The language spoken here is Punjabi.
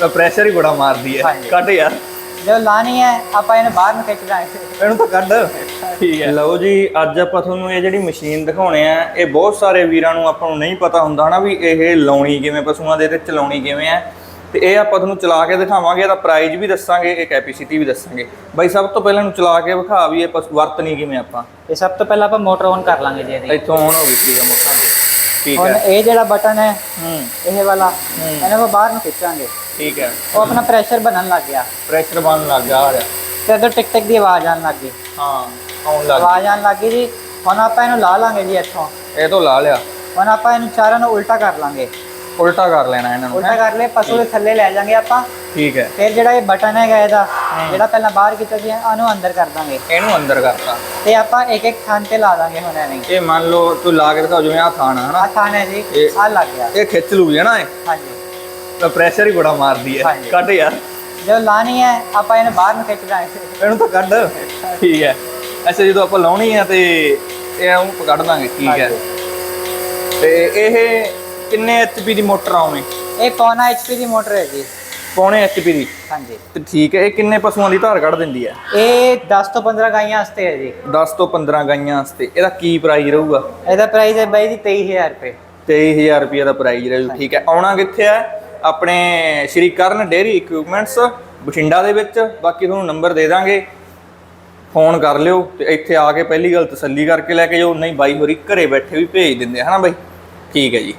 ਤਾਂ ਪ੍ਰੈਸ਼ਰ ਹੀ ਬੜਾ ਮਾਰਦੀ ਹੈ। ਹਾਂਜੀ। ਕੱਢ ਯਾਰ। ਜਦੋਂ ਲਾਣੀ ਹੈ ਆਪਾਂ ਇਹਨੂੰ ਬਾਹਰ ਨੂੰ ਖਿੱਚ ਦਾਂਗੇ ਇਹਨੂੰ ਤਾਂ ਕੱਢ। ਠੀਕ ਹੈ। ਲਓ ਜੀ ਅੱਜ ਆਪਾਂ ਤੁਹਾਨੂੰ ਇਹ ਜਿਹੜੀ ਮਸ਼ੀਨ ਦਿਖਾਉਣੇ ਆ ਇਹ ਬਹੁਤ ਸਾਰੇ ਵੀਰਾਂ ਨੂੰ ਆਪਾਂ ਨੂੰ ਨਹੀਂ ਪਤਾ ਹੁੰਦਾ ਹਨਾ ਵੀ ਇਹ ਲਾਉਣੀ ਕਿਵੇਂ ਪਸ਼ੂਆਂ ਦੇ ਤੇ ਚਲਾਉਣੀ ਕਿਵੇਂ ਆ ਤੇ ਇਹ ਆਪਾਂ ਤੁਹਾਨੂੰ ਚਲਾ ਕੇ ਦਿਖਾਵਾਂਗੇ ਇਹਦਾ ਪ੍ਰਾਈਸ ਵੀ ਦੱਸਾਂਗੇ ਇਹ ਕੈਪੈਸਿਟੀ ਵੀ ਦੱਸਾਂਗੇ। ਬਾਈ ਸਭ ਤੋਂ ਪਹਿਲਾਂ ਇਹਨੂੰ ਚਲਾ ਕੇ ਵਿਖਾ ਵੀ ਇਹ ਪਸ਼ੂ ਵਰਤਣੀ ਕਿਵੇਂ ਆਪਾਂ। ਇਹ ਸਭ ਤੋਂ ਪਹਿਲਾਂ ਆਪਾਂ ਮੋਟਰ ਔਨ ਕਰ ਲਾਂਗੇ ਜੀ ਇਹਦੀ। ਇੱਥੋਂ ਆਨ ਹੋ ਗਈ ਸੀ ਮੋਟਰਾਂ ਤੇ ਠੀਕ ਹੁਣ ਹੈ। ਇਹ ਜਿਹੜਾ ਬਟਨ ਹੈ ਹੂੰ। ਇਹ ਵਾਲਾ ਇਹਨੂੰ ਆਪਾਂ ਬਾਹਰ ਨੂੰ ਖਿੱਚਾਂਗੇ। ਠੀਕ ਹੈ। ਉਹ ਆਪਣਾ ਪ੍ਰੈਸ਼ਰ ਬਣਨ ਲੱਗ ਗਿਆ। ਪ੍ਰੈਸ਼ਰ ਬਣਨ ਲੱਗ ਗਿਆ ਆ ਰਿਹਾ। ਤੇ ਇਧਰ ਟਿਕ ਟਿਕ ਦੀ ਆਵਾਜ਼ ਆਉਣ ਲੱਗ ਗਈ। ਹਾਂ ਆਉਣ ਲੱਗ ਆਵਾਜ਼ ਆਉਣ ਲੱਗ ਗਈ ਜੀ। ਹੁਣ ਆਪਾਂ ਇਹਨੂੰ ਲਾ ਲਾਂਗੇ ਜੀ ਇੱਥੋਂ। ਗਿਆ। ਇਹ ਤੋਂ ਲਾ ਲਿਆ। ਹੁਣ ਆਪਾਂ ਇਹਨੂੰ ਚਾਰਾਂ ਨੂੰ ਉਲਟਾ ਕਰ ਲਾਂਗੇ। ਉਲਟਾ ਕਰ ਲੈਣਾ ਇਹਨਾਂ ਨੂੰ ਉਲਟਾ ਕਰ ਲਏ ਪਸ਼ੂ ਦੇ ਥੱਲੇ ਲੈ ਜਾਾਂਗੇ ਆਪਾਂ। ਠੀਕ ਹੈ। ਫਿਰ ਜਿਹੜਾ ਇਹ ਬਟਨ ਹੈਗਾ ਇਹਦਾ ਜਿਹੜਾ ਪਹਿਲਾਂ ਬਾਹਰ ਕੀਤਾ ਸੀ ਉਹਨੂੰ ਅੰਦਰ ਕਰ ਦਾਂਗੇ। ਇਹਨੂੰ ਅੰਦਰ ਕਰਤਾ ਤੇ ਆਪਾਂ ਇੱਕ ਇੱਕ ਥਾਂ ਤੇ ਲਾ ਦਾਂਗੇ ਹੁਣ ਐਵੇਂ। ਇਹ ਮੰਨ ਲਓ ਤੂੰ ਲਾ ਕੇ ਦਿਖਾਓ ਜਿਵੇਂ ਆ ਥਾਣਾ ਹਨਾ? ਆ ਥਾਂ ਹੈ ਜੀ ਇਹ- ਆ ਲੱਗ ਗਿਆ। ਇਹ ਖਿੱਚ ਲੂਗੀ ਹਨਾ ਇਹ? ਹਾਂਜੀ। ਤਾਂ ਪ੍ਰੈਸ਼ਰ ਹੀ ਬੜਾ ਮਾਰਦੀ ਹੈ। ਹਾਂਜੀ। ਕੱਢ ਯਾਰ। ਜਦੋਂ ਲਾਣੀ ਹੈ ਆਪਾਂ ਇਹਨੂੰ ਬਾਹਰ ਨੂੰ ਖਿੱਚ ਦਾਂਗੇ। ਇਹਨੂੰ ਤਾਂ ਕੱਢ। ਠੀਕ ਹੈ। ਅੱਛਾ ਜਦੋਂ ਆਪਾਂ ਲਾਉਣੀ ਆ ਤੇ ਇਹ ਨੂੰ ਕੱਢ ਦਾਂਗੇ ਠੀਕ ਹੈ। ਤੇ ਇਹ ਕਿੰਨੇ ਐਚਪੀ ਦੀ ਮੋਟਰ ਆਉਣੀ ਇਹ ਪੌਣਾ ਐਚਪੀ ਦੀ ਮੋਟਰ ਹੈ ਜੀ। ਪੌਣੇ ਐਚਪੀ ਦੀ। ਹਾਂਜੀ। ਤੇ ਠੀਕ ਹੈ ਇਹ ਕਿੰਨੇ ਪਸ਼ੂਆਂ ਦੀ ਧਾਰ ਕੱਢ ਦਿੰਦੀ ਹੈ? ਇਹ 10 ਤੋਂ 15 ਗਾਈਆਂ ਵਾਸਤੇ ਹੈ ਜੀ। 10 ਤੋਂ 15 ਗਾਈਆਂ ਵਾਸਤੇ। ਇਹਦਾ ਕੀ ਪ੍ਰਾਈਸ ਰਹੂਗਾ? ਇਹਦਾ ਪ੍ਰਾਈਸ ਹੈ ਬਾਈ ਜੀ 23000 ਰੁਪਏ। 23000 ਰੁਪਏ ਦਾ ਪ੍ਰਾਈਸ ਰਹੂ ਠੀਕ ਹੈ ਆਉਣਾ ਕਿੱਥੇ ਹੈ? ਆਪਣੇ ਸ਼੍ਰੀ ਕਰਨ ਡੇਅਰੀ ਇਕਵਿਪਮੈਂਟਸ ਬਠਿੰਡਾ ਦੇ ਵਿੱਚ। ਬਾਕੀ ਤੁਹਾਨੂੰ ਨੰਬਰ ਦੇ ਦਾਂਗੇ। ਫੋਨ ਕਰ ਲਿਓ ਤੇ ਇੱਥੇ ਆ ਕੇ ਪਹਿਲੀ ਗੱਲ ਤਸੱਲੀ ਕਰਕੇ ਲੈ ਕੇ ਜਾਓ। ਨਹੀਂ ਬਾਈ ਹੋਰੀ ਘਰੇ ਬੈਠੇ ਵੀ ਭੇਜ ਦਿੰਦੇ ਹਨਾ ਬਾਈ? ਠੀਕ ਹੈ ਜੀ।